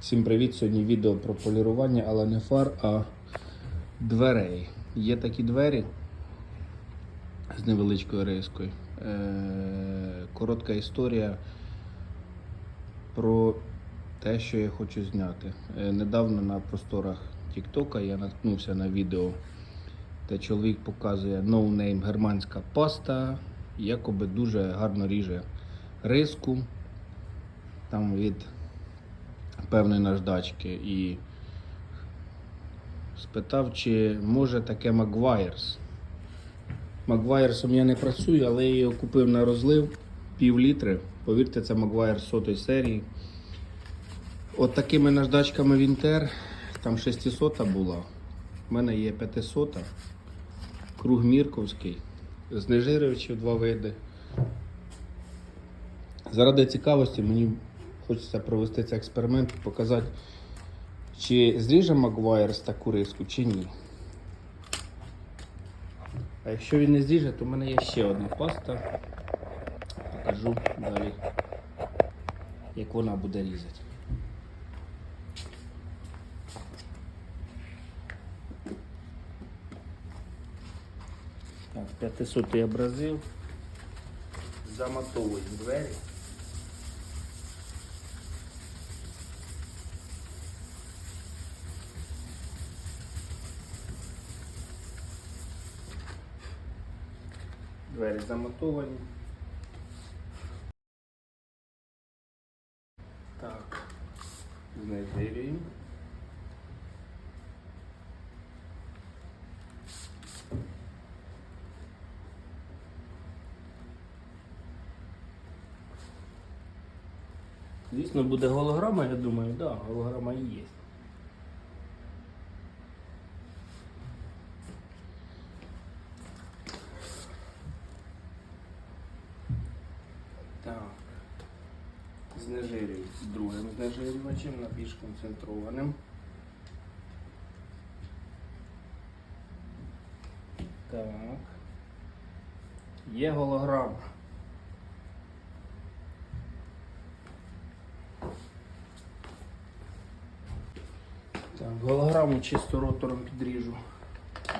Всім привіт! Сьогодні відео про полірування, але не фар, а дверей. Є такі двері з невеличкою рискою. Е, коротка історія про те, що я хочу зняти. Е, недавно на просторах Тіктока я наткнувся на відео, де чоловік показує no германська паста, якоби дуже гарно ріже риску. Там від певної наждачки і спитав, чи може таке Магуайрс. Магуайрсом я не працюю, але я його купив на розлив пів літри. Повірте, це Магуайрс сотої серії. От такими наждачками Вінтер, там 600 була. У мене є 500, круг Мірковський, знежирювачів два види. Заради цікавості мені хочеться провести цей експеримент і показати, чи зріже Магуайрс таку риску, чи ні. А якщо він не зріже, то в мене є ще одна паста. Покажу далі, як вона буде різати. Так, 500 я образив. Замотовую двері. Двері замотовані. Так, знайдирюємо. Звісно, буде голограма, я думаю, так, да, голограма і є. Так. Знежирюю з другим знежирювачем на більш концентрованим. Так. Є голограма. Так, голограму чисто ротором підріжу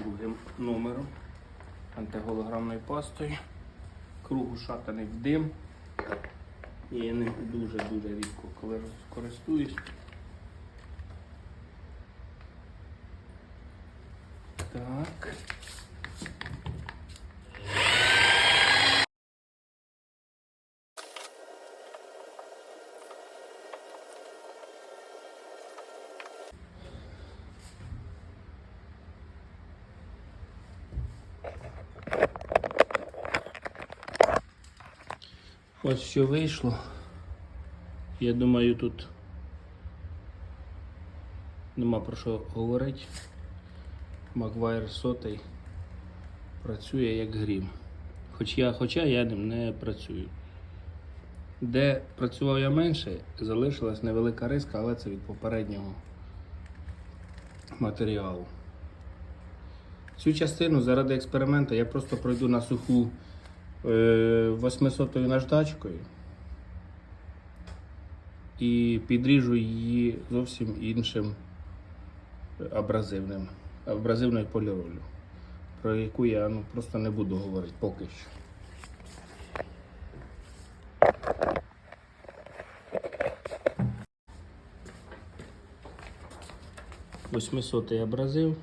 другим номером антиголограмною пастою. Круг ушатаний в дим. І я ним дуже-дуже рідко коли користуюсь. Так. Ось що вийшло. Я думаю, тут нема про що говорити. Маквайр сотий працює як грім. Хоч я, хоча я ним не працюю. Де працював я менше, залишилась невелика риска, але це від попереднього матеріалу. Цю частину заради експерименту я просто пройду на суху 800 наждачкою і підріжу її зовсім іншим абразивним, абразивною поліролью, про яку я ну, просто не буду говорити поки що. Восьмисотий абразив.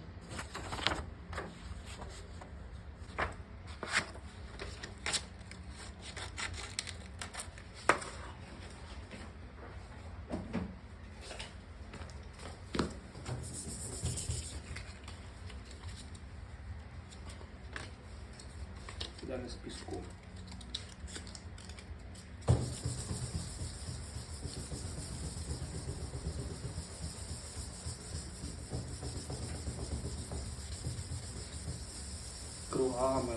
Далі з піском. Кругами.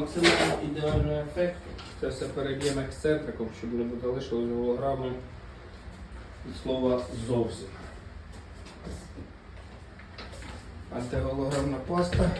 Максимально ідеального ефекту це все переб'ємо ексцентриком, щоб не залишилось голограми від слова зовсім. антиголограмна паста.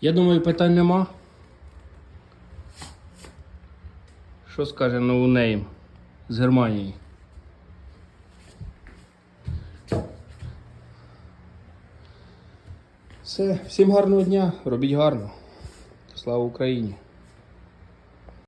Я думаю, питань нема. Що скаже ноунейм з Германії? Все, всім гарного дня, робіть гарно. Слава Україні!